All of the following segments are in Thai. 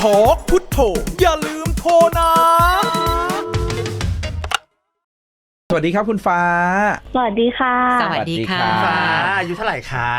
ทอกพุทโธอย่าลืมโทรนะ สวัสดีครับคุณฟ้า สวัสดีค่ะ สวัสดีค่ะสวัสดีฟ้าค่ะอายุเท่าไหร่คะ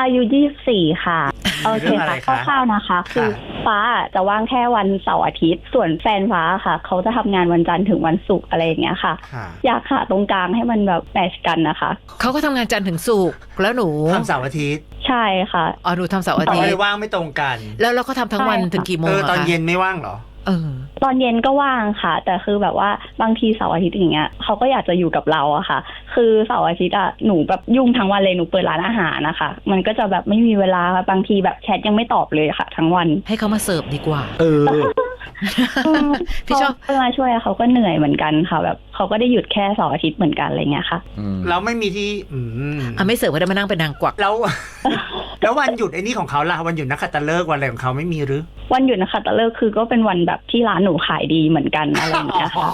อายุ 24 ค่ะ โอเคเรื่องอะไรค่ะคะคร่าวๆนะคะ คือค่ะฟ้าจะว่างแค่วันเสาร์อาทิตย์ ส่วนแฟนฟ้าค่ะ เขาจะทำงานวันจันทร์ถึงวันศุกร์อะไรอย่างเงี้ยค่ะค่ะอยากหาตรงกลางให้มันแบบแมทชกันนะคะ เขาก็ทำงานจันทร์ถึงศุกร์แล้วหนูทำเสาร์อาทิตย์ ใช่ค่ะอ๋อหนูทำเสาร์อาแต่ทิว่าตเลยย์ว่างไม่ตรงกัน แล้วเราก็ทำทั้งวันใช่ค่ะถึงกี่โมเองออะตอนคะเย็นไม่ว่างเหรอเออ ตอนเย็นก็ว่างค่ะ แต่คือแบบว่าบางทีเสาร์อาทิตย์อย่างเงี้ยเขาก็อยากจะอยู่กับเราอะค่ะ คือเสาร์อาทิตย์อะหนูแบบยุ่งทั้งวันเลยหนูเปิดร้านอาหารนะคะ มันก็จะแบบไม่มีเวลาบางทีแบบแชทยังไม่ตอบเลยค่ะ ทั้งวัน ให้เขามาเสิร์ฟดีกว่า เออพี่ชอบเขามาช่วยเขาก็เหนื่อยเหมือนกันค่ะ แบบเขาก็ได้หยุดแค่เสาร์อาทิตย์เหมือนกันอะไรเงี้ยค่ะอืมแล้วไม่มีที่ อืมอะไม่เสิร์ฟก็ได้มานั่งเป็นนางกวักแล้ว แล้ววันหยุดไอ้นี่ของเขาล่ะวันหยุดนักขัตฤกษ์วันอะไรของเขาไม่มีหรือ วันหยุดนะคะแต่เลิกคือก็เป็นวันแบบที่ร้านหนูขายดีเหมือนกันอะไรอย่างเงี้ยค่ะ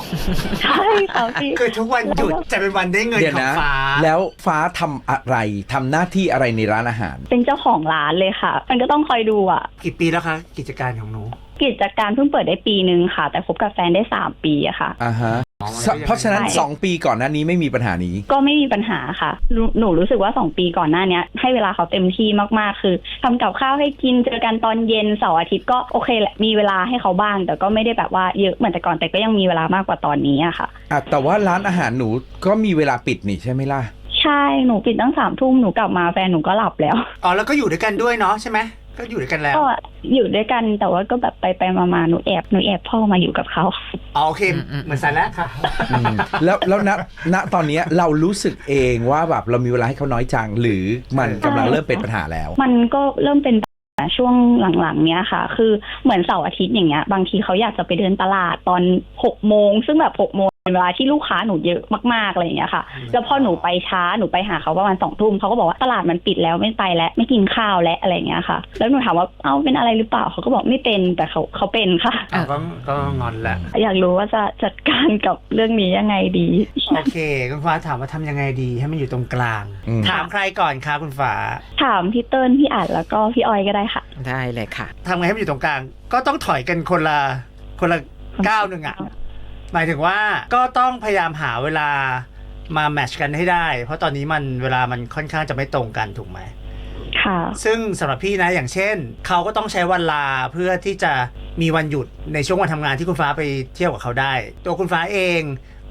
ใช่ค่ะพี่คือทุกวันหยุดจะเป็นวันได้เงินเดี๋ยวของนะ ฟ้า แล้วฟ้าทำอะไรทำหน้าที่อะไรในร้านอาหาร เป็นเจ้าของร้านเลยค่ะ มันก็ต้องคอยดูอะ กี่ปีแล้วคะ กิจการของหนู กิจการเพิ่งเปิดได้ปีนึงค่ะ แต่คบกับแฟนได้สามปีอะค่ะ อ่าฮะอ๋อมันสก็ยังเพราะฉะนั้น ใช่สองปีก่อนหน้านี้ไม่มีปัญหานี้ ก็ไม่มีปัญหาค่ะหนูหนูรู้สึกว่าสองปีก่อนหน้าเนี้ย ให้เวลาเขาเต็มที่มากๆ คือทำกับข้าวให้กินเจอกันตอนเย็นเสาร์อาทิตย์ก็โอเคแหละมีเวลาให้เขาบ้าง แต่ก็ไม่ได้แบบว่าเยอะเหมือนแต่ก่อนแต่ก็ยังมีเวลามากกว่าตอนนี้อะค่ะ อะแต่ว่าร้านอาหารหนูก็มีเวลาปิดนี่ใช่ไหมล่ะ ใช่หนูปิดตั้งสามทุ่มหนูกลับมาแฟนหนูก็หลับแล้ว อ๋อแล้วก็อยู่ด้วยกันด้วยเนาะใช่ไหม ก็อยู่ด้วยกันแล้วก็อยู่ด้วยกันแต่ว่าก็แบบไปไปๆมาๆหนูแอบหนูแอบพ่อมาอยู่กับเขาอ๋อโอเคอืมอืมเหมือนสายแล้วค่ะอืมแล้วแล้วณณตอนเนี้ยเรารู้สึกเองว่าแบบเรามีเวลาให้เขาน้อยจังหรือมันกำลังเริ่มเป็นปัญหาแล้ว มันก็เริ่มเป็นปัญหาช่วงหลังๆ เนี้ยค่ะ คือเหมือนเสาร์อาทิตย์อย่างเงี้ย บางทีเขาอยากจะไปเดินตลาดตอนหกโมงซึ่งแบบหกโมง เป็นเวลาที่ลูกค้าหนูเยอะมากๆอะไรอย่างเงี้ยค่ะอืมแล้วพอหนูไปช้าหนูไปหาเขาประมาณสองทุ่มเขาก็บอกว่าตลาดมันปิดแล้วไม่ไปแล้วไม่กินข้าวแล้วอะไรอย่างเงี้ยค่ะ แล้วหนูถามว่าเอ้าเป็นอะไรหรือเปล่าเขาก็บอกไม่เป็นแต่เขาเขาเป็นค่ะอ๋อก็ก็งอนแหละ อยากรู้ว่าจะจัดการกับเรื่องนี้ยังไงดี โอเค คุณฟ้าถามว่าทำยังไงดีให้มันอยู่ตรงกลาง อืม ถามใครก่อนคะคุณฟ้าถามพี่เติ้ลพี่อัดแล้วก็พี่ออยก็ได้ค่ะ ได้เลยค่ะ ทำไงให้มันอยู่ตรงกลาง ก็ต้องถอยกันคนละคนละก้าวหนึ่งอะ หมายถึงว่าก็ต้องพยายามหาเวลามาแมทชกันให้ได้ เพราะตอนนี้มันเวลามันค่อนข้างจะไม่ตรงกันถูกไหมค่ะซึ่งสำหรับพี่นะอย่างเช่น เขาก็ต้องใช้วันลาเพื่อที่จะมีวันหยุดในช่วงวันทำงานที่คุณฟ้าไปเที่ยวกับเขาได้ ตัวคุณฟ้าเอง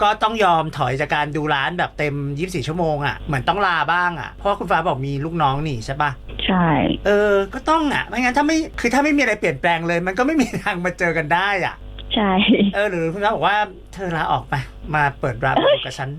ก็ต้องยอมถอยจากการดูร้านแบบเต็ม 24 ชั่วโมงอะ่ะเหมือนต้องลาบ้างอะ่ะ เพราะว่าคุณฟ้าบอกมีลูกน้องนี่ใช่ปะใช่ เออ ก็ต้องอะไม่งั้นถ้าไม่คือถ้าไม่มีอะไรเปลี่ยนแปลงเลย มันก็ไม่มีทางมาเจอกันได้อะ ใช่ เออหรือคุณฟ้าบอกว่าเธอลาออกไปมาเปิดร้านอยู่กับฉัน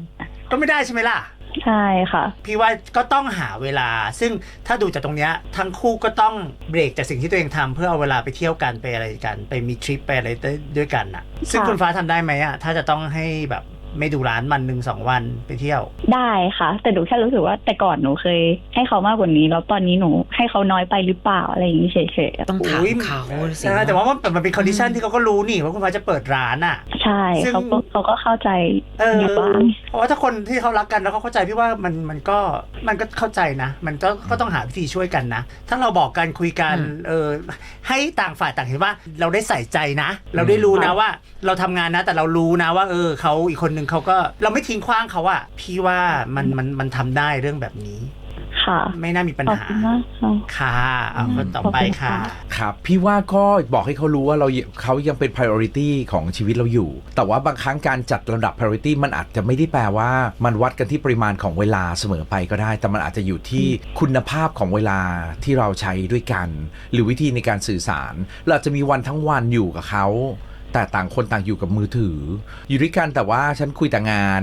ก็ไม่ได้ใช่ไหมล่ะ ใช่ค่ะ พี่ว่าก็ต้องหาเวลา ซึ่งถ้าดูจากตรงเนี้ยทั้งคู่ก็ต้องเบรกจากสิ่งที่ตัวเองทำเพื่อเอาเวลาไปเที่ยวกันไปอะไรกัน ไปมีทริปไปอะไรด้วยกันอะซึ่งค่ะคุณฟ้าทำได้ไหมอะถ้าจะต้องให้แบบ ไม่ดูร้านวันหนึ่งสองวันไปเที่ยว ได้ค่ะ แต่หนูแค่รู้สึกว่าแต่ก่อนหนูเคย ให้เขามากกว่านี้แล้วตอนนี้หนูให้เขาน้อยไปหรือเปล่าอะไรอย่างนี้เฉยๆอะต้องถามอุ๊ย เขาสิ ใช่แต่ว่ามันมันเป็นคอนดิชันที่เขาก็รู้นี่ว่าคุณฟ้าจะเปิดร้านอะ ใช่ซึ่ง เขาก็เขาก็เข้าใจเอออยู่บ้างเพราะว่าถ้าคนที่เขารักกันแล้วเขาเข้าใจพี่ว่ามันมันก็มันก็เข้าใจนะ มันก็ก็ต้องหาวิธีช่วยกันนะ ถ้าเราบอกกันคุยกันเออให้ต่างฝ่ายต่างเห็นว่าเราได้ใส่ใจนะ เราได้รู้นะว่า เราทำงานนะ แต่เรารู้นะว่า เออเขาอีกคนนึงเขาก็เราไม่ทิ้งขว้างเขาอะพี่ว่ามันมันมันทำได้เรื่องแบบนี้ ค่ะ ไม่น่ามีปัญขอบหาคุณมากค่ะ ค่ะเอาคนต่อไปค่ะขอบคุณค่ะ ครับ พี่ว่าก็บอกให้เขารู้ว่าเราเขายังเป็น priority ของชีวิตเราอยู่ แต่ว่าบางครั้งการจัดลำดับ priority มันอาจจะไม่ได้แปลว่า มันวัดกันที่ปริมาณของเวลาเสมอไปก็ได้ แต่มันอาจจะอยู่ที่คุณภาพของเวลาที่เราใช้ด้วยกัน หรือวิธีในการสื่อสาร เราอาจจะมีวันทั้งวันอยู่กับเขา แต่ต่างคนต่างอยู่กับมือถือ อยู่ด้วยกันแต่ว่าฉันคุยแต่งาน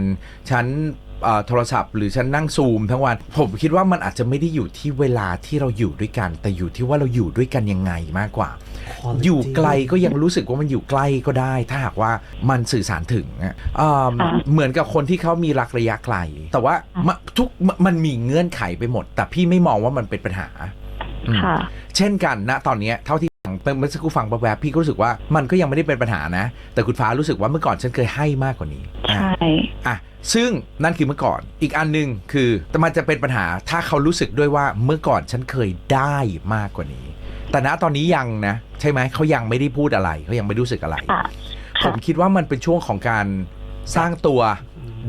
ฉันเอ่อโทรศัพท์ หรือฉันนั่งซูมทั้งวัน ผมคิดว่ามันอาจจะไม่ได้อยู่ที่เวลาที่เราอยู่ด้วยกัน แต่อยู่ที่ว่าเราอยู่ด้วยกันยังไงมากกว่า อยู่ไกลก็ยังรู้สึกว่ามันอยู่ใกล้ก็ได้ ถ้าหากว่ามันสื่อสารถึงอะอ่าค่ะเหมือนกับคนที่เขามีรักระยะไกล แต่ว่าค่ะมะทุกมะมันมีเงื่อนไขไปหมด แต่พี่ไม่มองว่ามันเป็นปัญหาอืมค่ะเช่นกันนะตอนเนี้ยเท่าที่ ฟังเมื่อสักครู่ฟังแวบๆพี่ก็รู้สึกว่ามันก็ยังไม่ได้เป็นปัญหานะ แต่คุณฟ้ารู้สึกว่าเมื่อก่อนฉันเคยให้มากกว่านี้อะใช่อะซึ่งนั่นคือเมื่อก่อนอีกอันหนึ่งคือแต่มันจะเป็นปัญหาถ้าเขารู้สึกด้วยว่าเมื่อก่อนฉันเคยได้มากกว่านี้ แต่ณตอนนี้ยังนะ ใช่ไหมเขายังไม่ได้พูดอะไรเขายังไม่รู้สึกอะไรค่ะผค่ะมคิดว่ามันเป็นช่วงของการสร้างตัว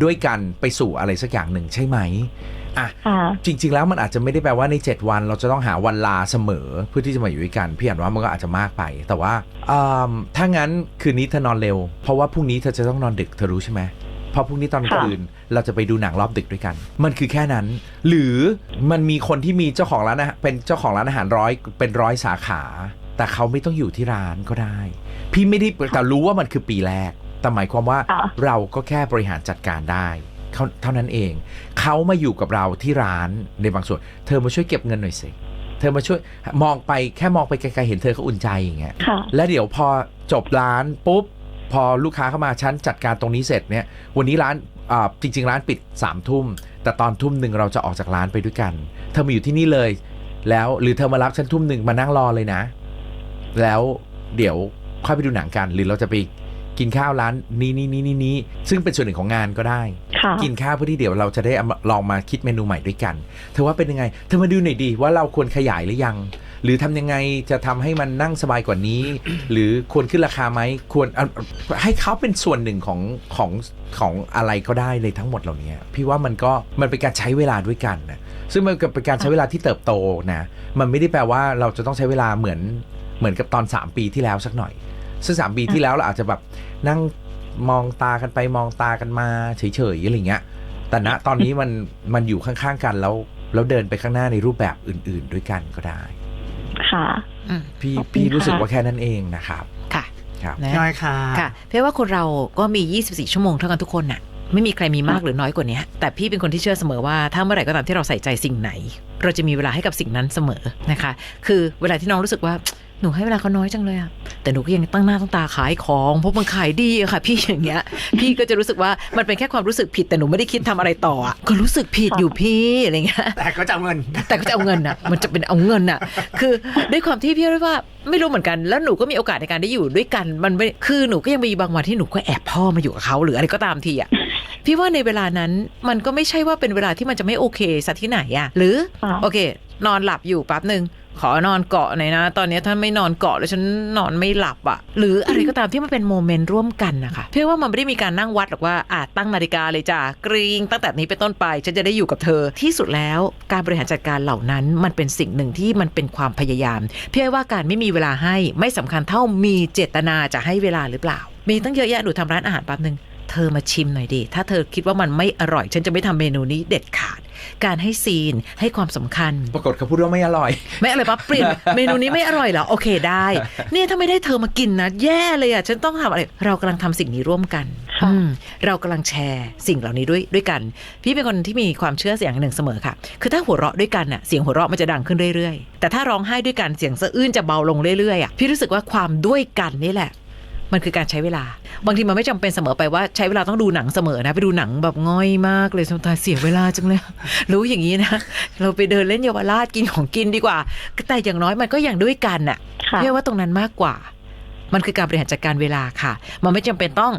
ด้วยกันไปสู่อะไรสักอย่างหนึ่งใช่ไหม อะค่ะจริง ๆ แล้วมันอาจจะไม่ได้แปลว่าใน 7 วัน เราจะต้องหาวันลาเสมอเพื่อที่จะมาอยู่ด้วยกันพี่อ่านว่ามันก็อาจจะมากไป แต่ว่าอืมถ้างั้นคืนนี้เธอนอนเร็ว เพราะว่าพรุ่งนี้เธอจะต้องนอนดึกเธอรู้ใช่ไหมเพราะพรุ่งนี้ตอนกลางค่ะคืนเราจะไปดูหนังรอบดึกด้วยกัน มันคือแค่นั้น หรือมันมีคนที่มีเจ้าของร้านอาหารเป็นเจ้าของร้านอาหารร้อยเป็นร้อยสาขา แต่เขาไม่ต้องอยู่ที่ร้านก็ได้ พี่ไม่ได้แต่รู้ว่ามันคือปีแรก แต่หมายความว่าค่ะเราก็แค่บริหารจัดการได้ เขาเท่านั้นเอง เขามาอยู่กับเราที่ร้านในบางส่วน เธอมาช่วยเก็บเงินหน่อยสิเธอมาช่วยมองไปแค่มองไปไกลๆเห็นเธอก็อุ่นใจอย่างเงี้ยค่ะ แล้วเดี๋ยวพอจบร้านปุ๊บพอลูกค้าเข้ามาชั้นจัดการตรงนี้เสร็จเนี่ย วันนี้ร้านอ่าจริง ๆ ร้านปิด3ามทุ่ม แต่ตอนทุ่มหนึ่งเราจะออกจากร้านไปด้วยกัน เธอมาอยู่ที่นี่เลย แล้วหรือเธอมารับฉันทุ่มหนึ่งมานั่งรอเลยนะ แล้วเดี๋ยวค่อยไปดูหนังกัน หรือเราจะไป กินข้าวร้านนี้นี้นี้นี้นี้ซึ่งเป็นส่วนหนึ่งของงานก็ได้ค่ะกินข้าวเพื่อที่เดี๋ยวเราจะได้เอามาลองมาคิดเมนูใหม่ด้วยกันเธอว่าเป็นยังไงเธอมาดูหน่อยดีว่าเราควรขยายหรือยัง หรือทำยังไงจะทำให้มันนั่งสบายกว่านี้ หรือควรขึ้นราคาไหมควรเอาให้เขาเป็นส่วนหนึ่งของของของอะไรก็ได้เลยทั้งหมดเหล่านี้พี่ว่ามันก็มันเป็นการใช้เวลาด้วยกันนะซึ่งมันก็เป็นการใช้เวลาที่เติบโตนะมันไม่ได้แปลว่าเราจะต้องใช้เวลาเหมือนเหมือนกับตอน 3 ปีที่แล้วสักหน่อย ซึ่งสามปีที่แล้วเราอาจจะแบบนั่งมองตากันไปมองตากันมาเฉยๆอะไรเงี้ย แต่ณตอนนี้มันมันอยู่ข้างๆกันแล้วแล้วเดินไปข้างหน้าในรูปแบบอื่น ๆ ด้วยกันก็ได้ ค่ะอืมพี่ขอบคุณพี่รู้สึกค่ะว่าแค่นั้นเองนะครับค่ะครับนะน้อยค่ะค่ะ เพราะว่าคนเราก็มี 24 ชั่วโมงเท่ากันทุกคนน่ะไม่มีใครมีมากหรือน้อยกว่านี้ แต่พี่เป็นคนที่เชื่อเสมอว่าถ้าเมื่อไหร่ก็ตามที่เราใส่ใจสิ่งไหน เราจะมีเวลาให้กับสิ่งนั้นเสมอนะคะ คือเวลาที่น้องรู้สึกว่า หนูให้เวลาเขาน้อยจังเลยอะแต่หนูก็ยังตั้งหน้าตั้งตาขายของเพราะมันขายดีอะค่ะ พี่อย่างเงี้ย พี่ก็จะรู้สึกว่ามันเป็นแค่ความรู้สึกผิดแต่หนูไม่ได้คิดทำอะไรต่ออะก็รู้สึกผิดอยู่พี่อะไรเงี้ยแต่ก็จะเอาเงิน แต่ก็จะเอาเงินน่ะมันจะเป็นเอาเงินน่ะคือด้วยความที่พี่เรียกว่าไม่รู้เหมือนกันแล้วหนูก็มีโอกาสในการได้อยู่ด้วยกันมันไม่คือหนูก็ยังมีบางวันที่หนูก็แอบพ่อมาอยู่กับเขาหรืออะไรก็ตามทีอะพี่ว่าในเวลานั้นมันก็ไม่ใช่ว่าเป็นเวลาที่มันจะไม่โอเคสักที่ไหนอะหรือค่ะโอเคนอนหลับอยู่แป๊บหนึ่ง ขอนอนเกาะหน่อยนะ ตอนนี้ถ้านไม่นอนเกาะแล้วฉันนอนไม่หลับอะหรืออะไรก็ตามที่มันเป็นโมเมนต์ร่วมกันนะคะเพี่อว่ามันไม่ได้มีการนั่งวัดหรอกว่าอาจตั้งนาฬิกาเลยจ้ากรีงตั้งแต่นี้เป็นต้นไป ฉันจะได้อยู่กับเธอ ที่สุดแล้วการบริหารจัดการเหล่านั้นมันเป็นสิ่งหนึ่งที่มันเป็นความพยายาม เพี่อว่าการไม่มีเวลาให้ไม่สำคัญเท่ามีเจตนาจะให้เวลาหรือเปล่า มีตั้งเยอะแยะหนูทำร้านอาหารแป๊บหนึ่ง เธอมาชิมหน่อยดิถ้าเธอคิดว่ามันไม่อร่อย ฉันจะไม่ทำเมนูนี้เด็ดขาด การให้ซีนให้ความสำคัญ ปรากฏเขาพูดว่าไม่อร่อย ไม่อร่อยปั๊บเปลี่ยนเมนูนี้ไม่อร่อยเหรอโอเคได้ เนี่ยถ้าไม่ได้เธอมากินนะ แย่เลยอะฉันต้องทำอะไรเรากำลังทำสิ่งนี้ร่วมกันค่ะอืมเรากำลังแชร์สิ่งเหล่านี้ด้วยด้วยกัน พี่เป็นคนที่มีความเชื่อเสียงหนึ่งเสมอค่ะ คือถ้าหัวเราะด้วยกันอะเสียงหัวเราะมันจะดังขึ้นเรื่อยๆ แต่ถ้าร้องไห้ด้วยกันเสียงสะอื้นจะเบาลงเรื่อยๆอะพี่รู้สึกว่าความด้วยกันนี่แหละ มันคือการใช้เวลา บางทีมันไม่จำเป็นเสมอไปว่าใช้เวลาต้องดูหนังเสมอนะ ไปดูหนังแบบง่อยมากเลยสมตายเสียเวลาจังเลย รู้อย่างนี้นะ เราไปเดินเล่นเยาวราชกินของกินดีกว่า แต่อย่างน้อยมันก็ยังด้วยกันน่ะค่ะเพี่ว่าตรงนั้นมากกว่า มันคือการบริหารจัดการเวลาค่ะ มันไม่จำเป็นต้อง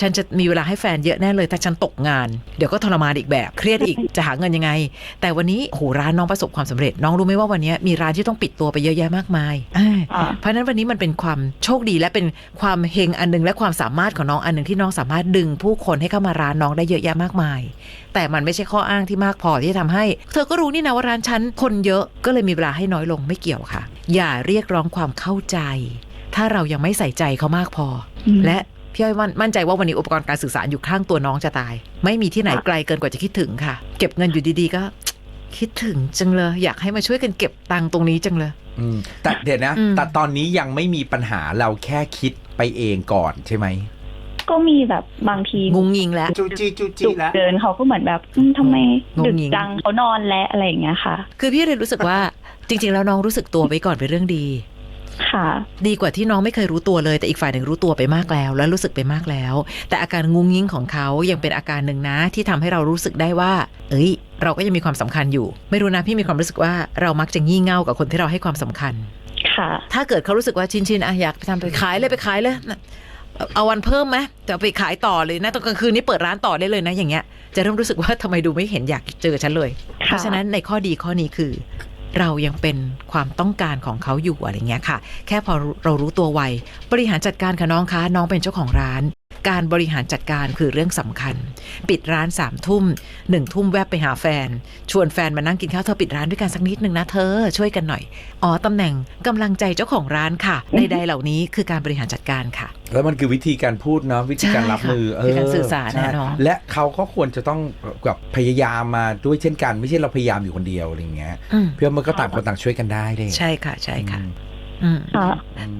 ฉันจะมีเวลาให้แฟนเยอะแน่เลย แต่ฉันตกงาน เดี๋ยวก็ทรมานอีกแบบเครียดอีกจะหาเงินยังไง แต่วันนี้โอ้โหร้านน้องประสบความสำเร็จ น้องรู้ไหมว่าวันนี้มีร้านที่ต้องปิดตัวไปเยอะแยะมากมายอ่าอ่าเพราะฉะนั้นวันนี้มันเป็นความโชคดีและเป็นความเฮงอันหนึงและความสามารถของน้องอันหนึ่งที่น้องสามารถดึงผู้คนให้เข้ามาร้านน้องได้เยอะแยะมากมาย แต่มันไม่ใช่ข้ออ้างที่มากพอที่จะทำให้ เธอก็รู้นี่นะว่าร้านฉันคนเยอะก็เลยมีเวลาให้น้อยลงไม่เกี่ยวค่ะ อย่าเรียกร้องความเข้าใจ ถ้าเรายังไม่ใส่ใจเขามากพออมและ พี่อ้อยมั่นมั่นใจว่าวันนี้อุปกรณ์การสื่อสารอยู่ข้างตัวน้องจะตาย ไม่มีที่ไหนค่ะไกลเกินกว่าจะคิดถึงค่ะ เก็บเงินอยู่ดีๆก็ คิดถึงจังเลย อยากให้มาช่วยกันเก็บตังค์ตรงนี้จังเลย อืมแต่เดี๋ยวนะ อืม แต่ตอนนี้ยังไม่มีปัญหาเราแค่คิดไปเองก่อนใช่ไหมก็มีแบบบางทีงุงยิงแล้ว จูจีจูจีจุกแล้ว เดินเขาก็เหมือนแบบอืมทำไมงงดึกงิง จังเขานอนแล้วอะไรอย่างเงี้ยค่ะ คือพี่เลยรู้สึกว่า จริง ๆ แล้วน้องรู้สึกตัวไปก่อนเป็นเรื่องดี ค่ะ ดีกว่าที่น้องไม่เคยรู้ตัวเลยแต่อีกฝ่ายหนึ่งรู้ตัวไปมากแล้ว และรู้สึกไปมากแล้ว แต่อาการงุงยิงของเขายังเป็นอาการหนึ่งนะ ที่ทำให้เรารู้สึกได้ว่า เอ้ย เราก็ยังมีความสำคัญอยู่ ไม่รู้นะพี่มีความรู้สึกว่าเรามักจะงี่เง่ากับคนที่เราให้ความสำคัญ ค่ะ ถ้าเกิดเขารู้สึกว่าชินชินๆอะอยากไปทำไปขายเลยไปขายเลยนะเอาเอาวันเพิ่มไหมจะเอาไปขายต่อเลยนะตอนกลางคืนนี้เปิดร้านต่อได้เลยนะอย่างเงี้ย จะเริ่มรู้สึกว่าทำไมดูไม่เห็นอยากเจอฉันเลย เพราะฉะนั้นในข้อดีข้อนี้คือ เรายังเป็นความต้องการของเขาอยู่อะไรเงี้ยค่ะ แค่พอเรารู้ตัวไวบริหารจัดการค่ะน้องคะน้องเป็นเจ้าของร้าน การบริหารจัดการคือเรื่องสำคัญ ปิดร้านสามทุ่มหนึ่งทุ่มแวบไปหาแฟน ชวนแฟนมานั่งกินข้าวเธอปิดร้านด้วยกันสักนิดนึงนะเธอช่วยกันหน่อย อ๋อตำแหน่งกำลังใจเจ้าของร้านค่ะใดๆเหล่านี้คือการบริหารจัดการค่ะ แล้วมันคือวิธีการพูดเนาะวิธีการรับมือใช่ค่ะคือการสื่อสารใช่นะน้องและเขาก็ควรจะต้องแบบพยายามมาด้วยเช่นกัน ไม่ใช่เราพยายามอยู่คนเดียวอะไรอย่างเงี้ยอืมเพื่อมันก็ต่างคนต่างช่วยกันได้เลยใช่ค่ะใช่ค่ะอืมอืม ค่ะ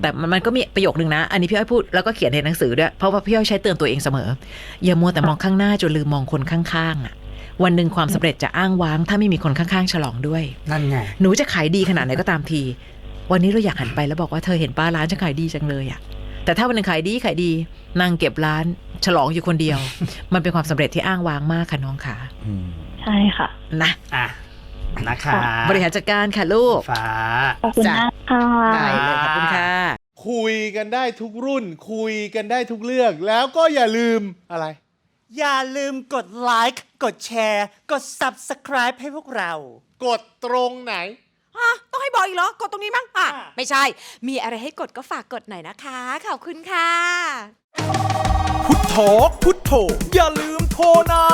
แต่มันมันก็มีประโยคนึงนะ อันนี้พี่อ้อยพูดแล้วก็เขียนในหนังสือด้วย เพราะว่าพี่อ้อยใช้เตือนตัวเองเสมอ อย่ามัวแต่มองข้างหน้าจนลืมมองคนข้างๆอะ วันหนึ่งความสำเร็จจะอ้างว้าง ถ้าไม่มีคนข้างๆ ฉลองด้วย นั่นไง หนูจะขายดีขนาดไหนก็ตามที วันนี้เราอยากหันไปแล้วบอกว่าเธอเห็นป้าร้านจะขายดีจังเลยอะ แต่ถ้าวันหนึ่งขายดีขายดีนั่งเก็บร้านฉลองอยู่คนเดียว มันเป็นความสำเร็จที่อ้างว้างมากค่ะน้องค่ะอืมใช่ค่ะ นะอะ นะคะ บริหารจัดการค่ะลูกฟ้า ขอบคุณมากค่ะได้เลยขอบคุณค่ะ คุยกันได้ทุกรุ่น คุยกันได้ทุกเรื่อง แล้วก็อย่าลืมอะไร อย่าลืมกดไลค์กดแชร์ กด Subscribe ให้พวกเรา กดตรงไหน ฮะต้องให้บอกอีกเหรอ กดตรงนี้มั้งอะไม่ใช่ มีอะไรให้กดก็ฝากกดหน่อยนะคะ ขอบคุณค่ะ พุทโธพุทโธอย่าลืมโทรนะ